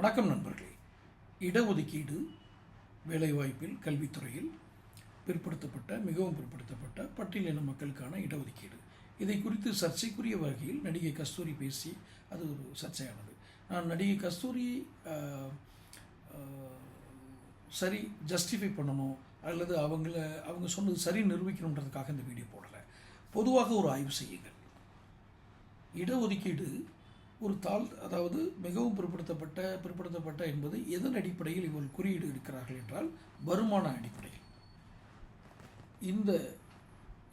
வணக்கம் நண்பர்களே. இடஒதுக்கீடு வேலைவாய்ப்பில் கல்வித்துறையில் பிற்படுத்தப்பட்ட மிகவும் பிற்படுத்தப்பட்ட பட்டியலின மக்களுக்கான இடஒதுக்கீடு. இதை குறித்து சர்ச்சைக்குரிய வகையில் நடிகை கஸ்தூரி பேசி அது ஒரு சர்ச்சையானது. நான் நடிகை கஸ்தூரி சரி ஜஸ்டிஃபை பண்ணணும் அல்லது அவங்கள அவங்க சொன்னது சரி நிரூபிக்கணுன்றதுக்காக இந்த வீடியோ போடலை. பொதுவாக ஒரு ஆய்வு செய்யுங்கள். இடஒதுக்கீடு ஒரு தாழ் அதாவது மிகவும் பிற்படுத்தப்பட்ட பிற்படுத்தப்பட்ட என்பது எதன் அடிப்படையில் இவர்கள் குறியீடு இருக்கிறார்கள் என்றால் வருமான அடிப்படையில். இந்த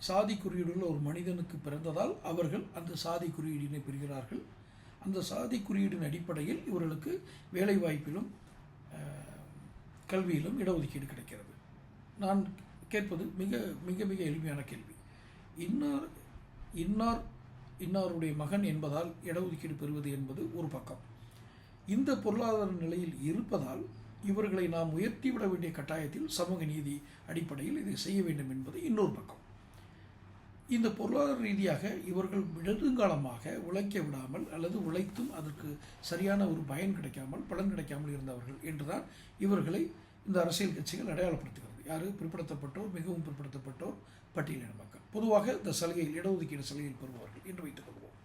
சாதி குறியீடுள்ள ஒரு மனிதனுக்கு பிறந்ததால் அவர்கள் அந்த சாதி குறியீடினை பெறுகிறார்கள். அந்த சாதி குறியீடின் அடிப்படையில் இவர்களுக்கு வேலைவாய்ப்பிலும் கல்வியிலும் இடஒதுக்கீடு கிடைக்கிறது. நான் கேட்பது மிக மிக மிக எளிமையான கேள்வி. இன்னார் இன்னார் இன்னாருடைய மகன் என்பதால் இடஒதுக்கீடு பெறுவது என்பது ஒரு பக்கம். இந்த பொருளாதார நிலையில் இருப்பதால் இவர்களை நாம் உயர்த்திவிட வேண்டிய கட்டாயத்தில் சமூக நீதி அடிப்படையில் இதை செய்ய வேண்டும் என்பது இன்னொரு பக்கம். இந்த பொருளாதார ரீதியாக இவர்கள் நெடுங்காலமாக உழைக்க விடாமல் அல்லது உழைத்தும் அதற்கு சரியான ஒரு பயன் கிடைக்காமல் பலன் கிடைக்காமல் இருந்தவர்கள் என்றுதான் இவர்களை இந்த அரசியல் கட்சிகள் அடையாளப்படுத்துகிறது. யார்? பிற்படுத்தப்பட்டோர் மிகவும் பிற்படுத்தப்பட்டோர் பட்டியலின மக்கள். பொதுவாக இந்த சலுகையில் இடஒதுக்கீடு சலுகையில் பெறுபவர்கள் என்று வைத்துக் கொள்வோம்.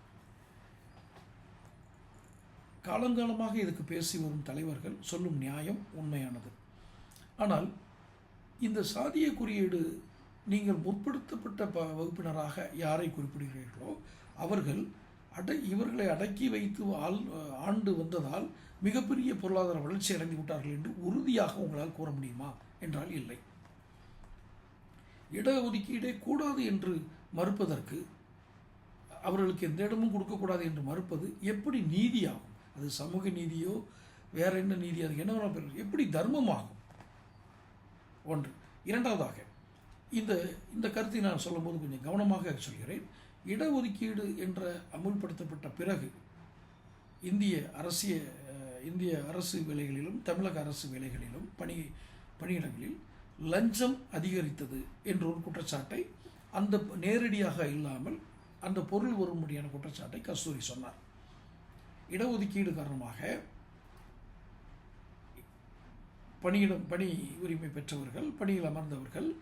காலங்காலமாக இதுக்கு பேசி வரும் தலைவர்கள் சொல்லும் நியாயம் உண்மையானது. ஆனால் இந்த சாதிய குறியீடு நீங்கள் முற்படுத்தப்பட்ட ப வகுப்பினராக யாரை குறிப்பிடுகிறீர்களோ அவர்கள் அடை இவர்களை அடக்கி வைத்து ஆள் ஆண்டு வந்ததால் மிகப்பெரிய பொருளாதார வளர்ச்சி அடைந்து விட்டார்கள் என்று உறுதியாக உங்களால் கூற முடியுமா? என்றால் இல்லை. இடஒதுக்கீடே கூடாது என்று மறுப்பதற்கு அவர்களுக்கு எந்த இடமும் கொடுக்கக்கூடாது என்று மறுப்பது எப்படி நீதியாகும்? அது சமூக நீதியோ வேற என்ன நீதி? அது என்ன எப்படி தர்மமாகும்? ஒன்று. இரண்டாவதாக இந்த இந்த கருத்தை நான் சொல்லும்போது கொஞ்சம் கவனமாக சொல்கிறேன். இடஒதுக்கீடு என்ற அமுல்படுத்தப்பட்ட பிறகு இந்திய அரசிய இந்திய அரசு வேலைகளிலும் தமிழக அரசு வேலைகளிலும் பணி பணியிடங்களில் லஞ்சம் அதிகரித்தது என்ற ஒரு குற்றச்சாட்டை அந்த நேரடியாக இல்லாமல் அந்த பொருள் வரும்படியான குற்றச்சாட்டை கஸ்தூரி சொன்னார். இடஒதுக்கீடு காரணமாக பணியிடம் பணி உரிமை பெற்றவர்கள் பணியில் அமர்ந்தவர்கள்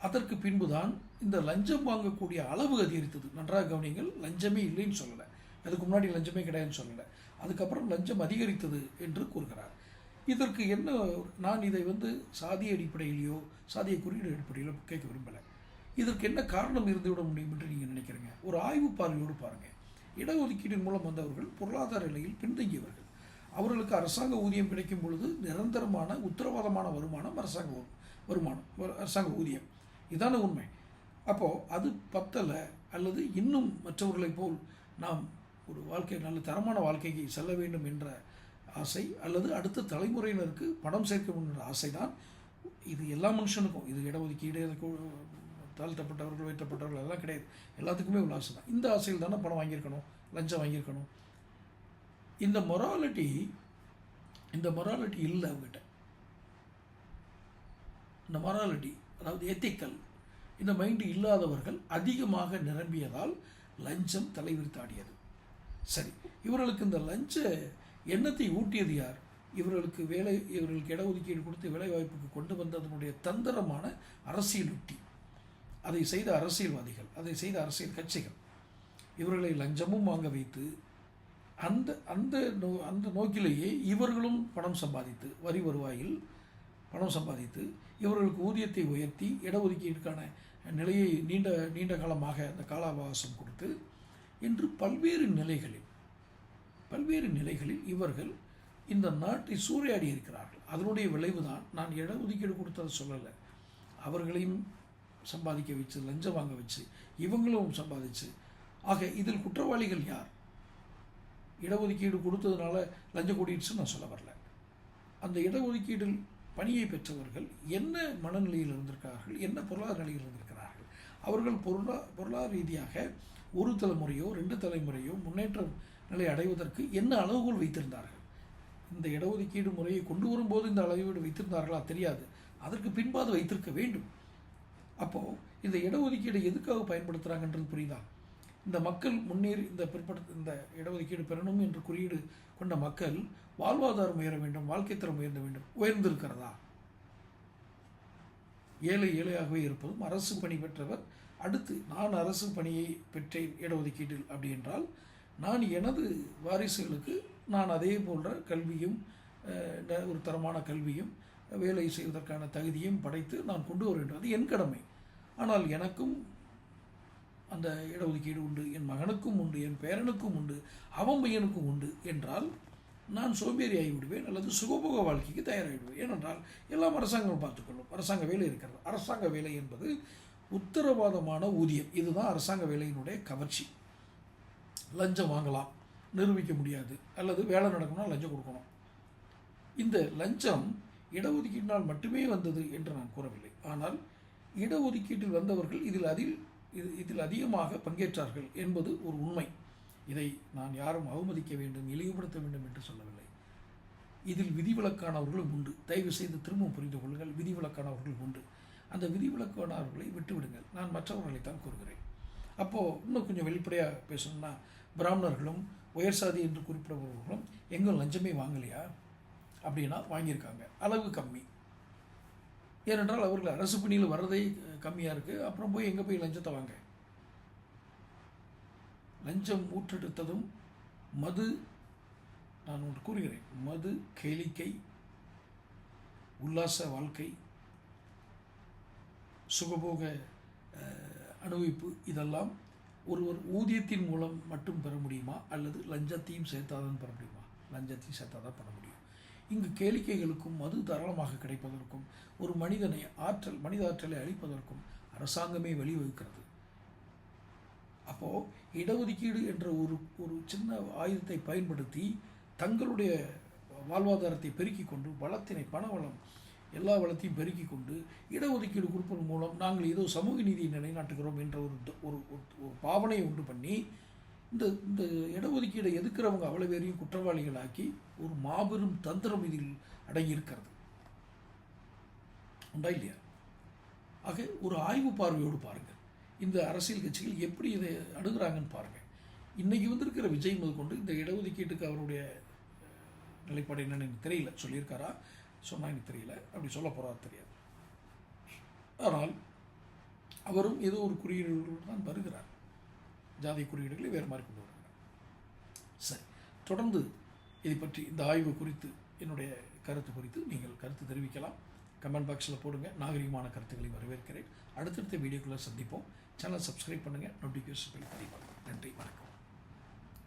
அதற்கு பின்புதான் இந்த லஞ்சம் வாங்கக்கூடிய அளவு அதிகரித்தது. நன்றாக கவனிங்கள் லஞ்சமே இல்லைன்னு சொல்லலை. அதுக்கு முன்னாடி லஞ்சமே கிடையாதுன்னு சொல்லலை. அதுக்கப்புறம் லஞ்சம் அதிகரித்தது என்று கூறுகிறார். இதற்கு என்ன நான் இதை வந்து சாதிய அடிப்படையிலையோ சாதிய குறியீடு அடிப்படையிலோ கேட்க விரும்பலை. இதற்கு என்ன காரணம் இருந்துவிட முடியும் என்று நீங்கள் நினைக்கிறீங்க? ஒரு ஆய்வு பார்வையோடு பாருங்கள் இடஒதுக்கீட்டின் மூலம் வந்தவர்கள் பொருளாதார நிலையில் பின்தங்கியவர்கள். அவர்களுக்கு அரசாங்க ஊதியம் கிடைக்கும் பொழுது நிரந்தரமான உத்தரவாதமான வருமானம் அரசாங்க வருமானம் அரசாங்க ஊதியம். இதான உண்மை. அப்போது அது பத்தலை அல்லது இன்னும் மற்றவர்களைப் போல் நாம் ஒரு வாழ்க்கை நல்ல தரமான வாழ்க்கைக்கு செல்ல வேண்டும் என்ற ஆசை அல்லது அடுத்த தலைமுறையினருக்கு பணம் சேர்க்க வேண்டும் ஆசை தான் இது எல்லா மனுஷனுக்கும். இது இடஒதுக்கீடு தாழ்த்தப்பட்டவர்கள் உயர்த்தப்பட்டவர்கள் எல்லாம் கிடையாது. எல்லாத்துக்குமே உள்ள ஆசை தான். இந்த ஆசையில் தானே பணம் வாங்கியிருக்கணும் லஞ்சம் வாங்கியிருக்கணும். இந்த மொராலிட்டி இந்த மொராலிட்டி இல்லை அவங்ககிட்ட. இந்த மொராலிட்டி அதாவது எத்திக்கல் இந்த மைண்டு இல்லாதவர்கள் அதிகமாக நிரம்பியதால் லஞ்சம் தலைவிரித்தாடியது. சரி இவர்களுக்கு இந்த லஞ்ச எண்ணத்தை ஊட்டியது யார்? இவர்களுக்கு வேலை இவர்களுக்கு இடஒதுக்கீடு கொடுத்து வேலை வாய்ப்புக்கு கொண்டு வந்ததனுடைய தந்திரமான அரசியல் உட்டி அதை செய்த அரசியல்வாதிகள் அதை செய்த அரசியல் கட்சிகள் இவர்களை லஞ்சமும் வாங்க வைத்து அந்த அந்த நோ அந்த நோக்கிலேயே இவர்களும் பணம் சம்பாதித்து வரி வருவாயில் பணம் சம்பாதித்து இவர்களுக்கு ஊதியத்தை உயர்த்தி இடஒதுக்கீடுக்கான நிலையை நீண்ட நீண்ட காலமாக அந்த கால அவகாசம் கொடுத்து இன்று பல்வேறு நிலைகளில் பல்வேறு நிலைகளில் இவர்கள் இந்த நாட்டை சூறையாடி இருக்கிறார்கள். அதனுடைய விளைவு தான் நான் இடஒதுக்கீடு கொடுத்ததை சொல்லலை. அவர்களையும் சம்பாதிக்க வச்சு லஞ்சம் வாங்க வச்சு இவங்களும் சம்பாதிச்சு. ஆக இதில் குற்றவாளிகள் யார்? இடஒதுக்கீடு கொடுத்ததுனால லஞ்சம் கூடிடுச்சுன்னு நான் சொல்ல வரல. அந்த இடஒதுக்கீடில் பணியை பெற்றவர்கள் என்ன மனநிலையில் இருந்திருக்கிறார்கள்? என்ன பொருளாதார நிலையில் இருந்திருக்கிறார்கள்? அவர்கள் பொருளா பொருளாதார ரீதியாக ஒரு தலைமுறையோ ரெண்டு தலைமுறையோ முன்னேற்றம் நிலை அடைவதற்கு என்ன அளவுகோல் வைத்திருந்தார்கள்? இந்த இடஒதுக்கீடு முறையை கொண்டு வரும்போது இந்த அளவீடு வைத்திருந்தார்களா? தெரியாது. அதற்கு பின்பாது வைத்திருக்க வேண்டும். அப்போது இந்த இடஒதுக்கீடை எதுக்காக பயன்படுத்துகிறாங்கன்றது புரியுதா? இந்த மக்கள் முன்னேறி இந்த பிற்படுத்த இந்த இடஒதுக்கீடு பெறணும் என்று குறியீடு கொண்ட மக்கள் வாழ்வாதாரம் உயர வேண்டும் வாழ்க்கை தரம் உயர்ந்த வேண்டும். உயர்ந்திருக்கிறதா? ஏழை ஏழையாகவே இருப்பதும் அரசு பணி பெற்றவர் அடுத்து நான் அரசு பணியை பெற்றேன் இடஒதுக்கீட்டில் அப்படி என்றால் நான் எனது வாரிசுகளுக்கு நான் அதே போன்ற கல்வியும் ஒரு தரமான கல்வியும் வேலை செய்வதற்கான தகுதியும் படைத்து நான் கொண்டு வர வேண்டும் அது என் கடமை. ஆனால் எனக்கும் அந்த இடஒதுக்கீடு உண்டு என் மகனுக்கும் உண்டு என் பேரனுக்கும் உண்டு அவன் பையனுக்கும் உண்டு என்றால் நான் சோம்பேறி ஆகிவிடுவேன் அல்லது சுகபோக வாழ்க்கைக்கு தயாராகிவிடுவேன். ஏனென்றால் எல்லாம் அரசாங்கம் பார்த்துக்கொள்ளும் அரசாங்க வேலை இருக்கிறது. அரசாங்க வேலை என்பது உத்தரவாதமான ஊதியம். இதுதான் அரசாங்க வேலையினுடைய கவர்ச்சி. லஞ்சம் வாங்கலாம் நிரூபிக்க முடியாது. அல்லது வேலை நடக்கணும்னா லஞ்சம் கொடுக்கணும். இந்த லஞ்சம் இடஒதுக்கீட்டினால் மட்டுமே வந்தது என்று நான் கூறவில்லை. ஆனால் இடஒதுக்கீட்டில் வந்தவர்கள் இதில் அதில் இது இதில் அதிகமாக பங்கேற்றார்கள் என்பது ஒரு உண்மை. இதை நான் யாரும் அவமதிக்க வேண்டும் இழிவுபடுத்த வேண்டும் என்று சொல்லவில்லை. இதில் விதிவிலக்கானவர்களும் உண்டு. தயவு செய்து திரும்பவும் புரிந்து கொள்ளுங்கள். விதிவிலக்கானவர்கள் உண்டு. அந்த விதிவிலக்கானவர்களை விட்டுவிடுங்கள். நான் மற்றவர்களைத்தான் கூறுகிறேன். அப்போது இன்னும் கொஞ்சம் வெளிப்படையாக பேசணும்னா பிராமணர்களும் உயர் சாதி என்று குறிப்பிடப்படுபவர்களும் எங்கும் லஞ்சமே வாங்கலையா? அப்படின்னா வாங்கியிருக்காங்க. அளவு கம்மி. ஏனென்றால் அவர்கள் அரசு பணியில் வர்றதே கம்மியாக இருக்குது அப்புறம் போய் எங்கே போய் லஞ்சத்தை வாங்க? லஞ்சம் ஊற்றெடுத்ததும் மது நான் ஒன்று கூறுகிறேன். மது கேளிக்கை உல்லாச வாழ்க்கை சுகபோக அனுபவிப்பு இதெல்லாம் ஒருவர் ஊதியத்தின் மூலம் மட்டும் பெற முடியுமா? அல்லது லஞ்சத்தையும் சேர்த்தாதான் பெற முடியுமா? லஞ்சத்தையும் சேர்த்தாதான் பண்ண முடியும். இங்கு கேளிக்கைகளுக்கும் மது தாராளமாக கிடைப்பதற்கும் ஒரு மனிதனை ஆற்றல் மனித ஆற்றலை அளிப்பதற்கும் அரசாங்கமே வழிவகுக்கிறது. அப்போது இடஒதுக்கீடு என்ற ஒரு ஒரு சின்ன ஆயுதத்தை பயன்படுத்தி தங்களுடைய வாழ்வாதாரத்தை பெருக்கிக் கொண்டு வளத்தினை பணவளம் எல்லா வளத்தையும் பெருக்கிக் கொண்டு இடஒதுக்கீடு கொடுப்பதன் மூலம் நாங்கள் ஏதோ சமூக நீதியை நிலைநாட்டுகிறோம் என்ற ஒரு ஒரு ஒரு- பாவனையை உண்டு பண்ணி இந்த இந்த இடஒதுக்கீடை எதுக்கிறவங்க அவ்வளோ பேரையும் குற்றவாளிகளாக்கி ஒரு மாபெரும் தந்திரம் இதில் அடங்கியிருக்கிறது. உண்டா இல்லையா? ஆக ஒரு ஆய்வு பார்வையோடு பாருங்கள். இந்த அரசியல் கட்சிகள் எப்படி இதை அணுகுறாங்கன்னு பாருங்கள். இன்னைக்கு வந்திருக்கிற விஜய் முதற்கொண்டு இந்த இடஒதுக்கீட்டுக்கு அவருடைய நிலைப்பாடு என்னன்னு எனக்கு தெரியல. சொல்லியிருக்காரா? சொன்னா எனக்கு தெரியல. அப்படி சொல்ல போகிறார் தெரியாது. ஆனால் அவரும் ஏதோ ஒரு குறியீடுகளோடு தான் வருகிறார். ஜாதி குறியீடுகளை வேறு மாதிரி கொண்டு வருகிறார். சரி தொடர்ந்து இதை பற்றி இந்த ஆய்வு குறித்து என்னுடைய கருத்து குறித்து நீங்கள் கருத்து தெரிவிக்கலாம். கமெண்ட் பாக்ஸில் போடுங்க. நாகரிகமான கருத்துக்களை வரவேற்கிறேன். அடுத்தடுத்த வீடியோக்குள்ளே சந்திப்போம். சேனல் சப்ஸ்கிரைப் பண்ணுங்கள் நோட்டிஃபிகேஷன் பதிவாங்க நன்றி. வணக்கம்.